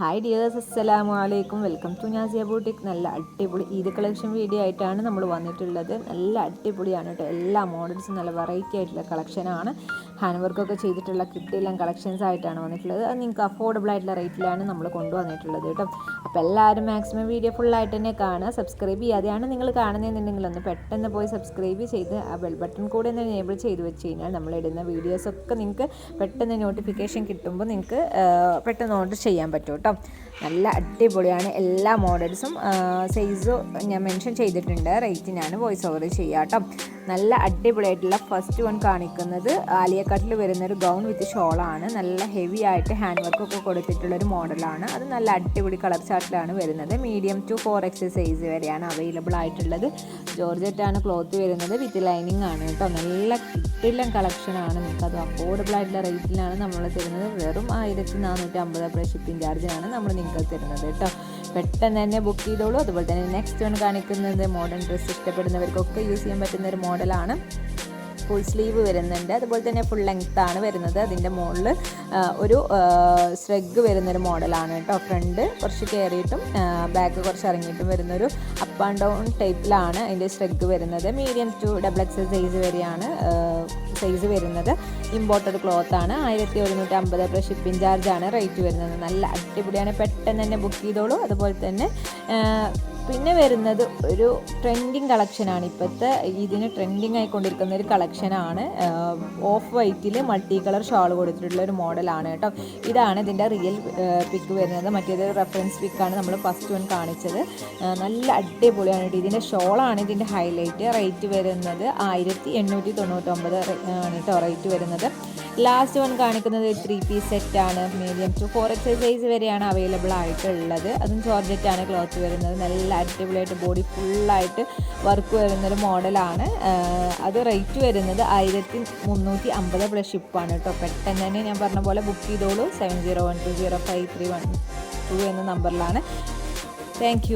Hi dears അസ്സലാമു അലൈക്കും welcome to Nazia boutique നല്ല അടിപൊളി ഈദ് കളക്ഷൻ വീഡിയോ ആയിട്ടാണ് നമ്മൾ വന്നിട്ടുള്ളത്. നല്ല അടിപൊളിയാണ് കേട്ടോ എല്ലാ മോഡൽസും നല്ല വെറൈറ്റി ആയിട്ടുള്ള കളക്ഷനാണ് ഹാൻഡ് വർക്കൊക്കെ ചെയ്തിട്ടുള്ള കിട്ടിയെല്ലാം കളക്ഷൻസ് ആയിട്ടാണ് വന്നിട്ടുള്ളത്. അത് നിങ്ങൾക്ക് അഫോർഡബിൾ ആയിട്ടുള്ള റേറ്റിലാണ് നമ്മൾ കൊണ്ടുവന്നിട്ടുള്ളത് കേട്ടോ അപ്പോൾ എല്ലാവരും മാക്സിമം വീഡിയോ ഫുള്ളായിട്ട് തന്നെ കാണുക. സബ്സ്ക്രൈബ് ചെയ്യാതെയാണ് നിങ്ങൾ കാണുന്നതെന്നുണ്ടെങ്കിൽ ഒന്ന് പെട്ടെന്ന് പോയി സബ്സ്ക്രൈബ് ചെയ്ത് ആ ബെൽ ബട്ടൺ കൂടെ ഒന്ന് എനേബിൾ ചെയ്ത് വെച്ച് കഴിഞ്ഞാൽ നമ്മൾ ഇടുന്ന വീഡിയോസൊക്കെ നിങ്ങൾക്ക് പെട്ടെന്ന് നോട്ടിഫിക്കേഷൻ കിട്ടുമ്പോൾ നിങ്ങൾക്ക് പെട്ടെന്ന് ഓർഡർ ചെയ്യാൻ പറ്റും നല്ല അടിപൊളിയാണ് എല്ലാ മോഡൽസും സൈസ് ഞാൻ മെൻഷൻ ചെയ്തിട്ടുണ്ട്. റേറ്റ് ഞാൻ വോയിസ് ഓവർ ചെയ്യാം കേട്ടോ. നല്ല അടിപൊളിയായിട്ടുള്ള ഫസ്റ്റ് വൺ കാണിക്കുന്നത്. ആലിയക്കട്ടിൽ വരുന്നൊരു ഗൗൺ വിത്ത് ഷോളാണ് നല്ല ഹെവി ആയിട്ട് ഹാൻഡ് വർക്ക് വർക്കൊക്കെ കൊടുത്തിട്ടുള്ളൊരു മോഡലാണ് അത് നല്ല അടിപൊളി കളർ ചാർട്ടിലാണ് വരുന്നത്. Medium to four X size വരെയാണ് അവൈലബിൾ ആയിട്ടുള്ളത്. ജോർജറ്റാണ് ക്ലോത്ത് വരുന്നത്. വിത്ത് ലൈനിങ് ആണ് കേട്ടോ. നല്ല കിട്ടില്ല കളക്ഷനാണ് നിങ്ങൾക്ക് അത് അഫോർഡബിൾ ആയിട്ടുള്ള റേറ്റിലാണ് നമ്മൾ തരുന്നത്. വെറും ആയിരത്തി നാനൂറ്റി അമ്പത് ഷിപ്പിംഗ് ചാർജിനാണ് നമ്മൾ നിങ്ങൾക്ക് തരുന്നത് കേട്ടോ. പെട്ടെന്ന് തന്നെ ബുക്ക് ചെയ്തോളൂ. അതുപോലെ തന്നെ നെക്സ്റ്റ് വൺ കാണിക്കുന്നത് മോഡേൺ ഡ്രസ്സ് ഇഷ്ടപ്പെടുന്നവർക്കൊക്കെ യൂസ് ചെയ്യാൻ പറ്റുന്ന ഒരു മോഡലാണ് ഫുൾ സ്ലീവ് വരുന്നുണ്ട്. അതുപോലെ തന്നെ ഫുൾ ലെങ്ത് ആണ് വരുന്നത്. അതിന്റെ മുകളിൽ ഒരു സ്ട്രെഗ് വരുന്നൊരു മോഡലാണ് കേട്ടോ. ഫ്രണ്ട് കുറച്ച് കയറിയിട്ടും ബാക്ക് കുറച്ച് ഇറങ്ങിയിട്ടും വരുന്നൊരു അപ്പ് ആൻഡ് ഡൗൺ ടൈപ്പിലാണ് അതിന്റെ സ്ട്രെഗ് വരുന്നത്. Medium to double XL size വരെയാണ് സൈസ് വരുന്നത് ഇമ്പോർട്ടഡ് ക്ലോത്ത് ആണ്. ആയിരത്തി ഒരുന്നൂറ്റി അമ്പത് രൂപ ഷിപ്പിംഗ് ചാർജാണ് റേറ്റ് വരുന്നത്. നല്ല അടിപൊളിയാണ്. പെട്ടെന്ന് തന്നെ ബുക്ക് ചെയ്തോളൂ. അതുപോലെ തന്നെ പിന്നെ വരുന്നത് ഒരു ട്രെൻഡിങ് കളക്ഷനാണ് ഇപ്പോഴത്തെ ഇതിന് ട്രെൻഡിങ് ആയിക്കൊണ്ടിരിക്കുന്ന ഒരു കളക്ഷനാണ് ഓഫ് വൈറ്റിൽ മൾട്ടി കളർ ഷാൾ കൊടുത്തിട്ടുള്ള ഒരു മോഡലാണ് കേട്ടോ. ഇതാണ് ഇതിന്റെ റിയൽ പിക്ക് വരുന്നത്. മറ്റേത് റെഫറൻസ് പിക്കാണ് നമ്മൾ ഫസ്റ്റ് വൺ കാണിച്ചത്. നല്ല അടിപൊളിയാണ് കേട്ടോ. ഇതിന്റെ ഷോളാണ് ഇതിന്റെ ഹൈലൈറ്റ് റേറ്റ് വരുന്നത് ആയിരത്തി എണ്ണൂറ്റി തൊണ്ണൂറ്റൊമ്പത് ആണ് കേട്ടോ റേറ്റ് വരുന്നത്. ലാസ്റ്റ് വൺ കാണിക്കുന്നത് ത്രീ പീസ് സെറ്റാണ് medium to four XL size വരെയാണ് അവൈലബിൾ ആയിട്ടുള്ളത്. അതും ജോർജറ്റാണ് ക്ലോത്ത് വരുന്നത്. നല്ല അടിപൊളിയായിട്ട് ബോഡി ഫുള്ളായിട്ട് വർക്ക് വരുന്നൊരു മോഡലാണ് അത് റേറ്റ് വരുന്നത് ആയിരത്തി മുന്നൂറ്റി അമ്പത് പ്ലസ് ഷിപ്പാണ് കേട്ടോ. പെട്ടെന്ന് തന്നെ ഞാൻ പറഞ്ഞ പോലെ ബുക്ക് ചെയ്തോളൂ. Seven zero one two zero five three one two എന്ന നമ്പറിലാണ് താങ്ക്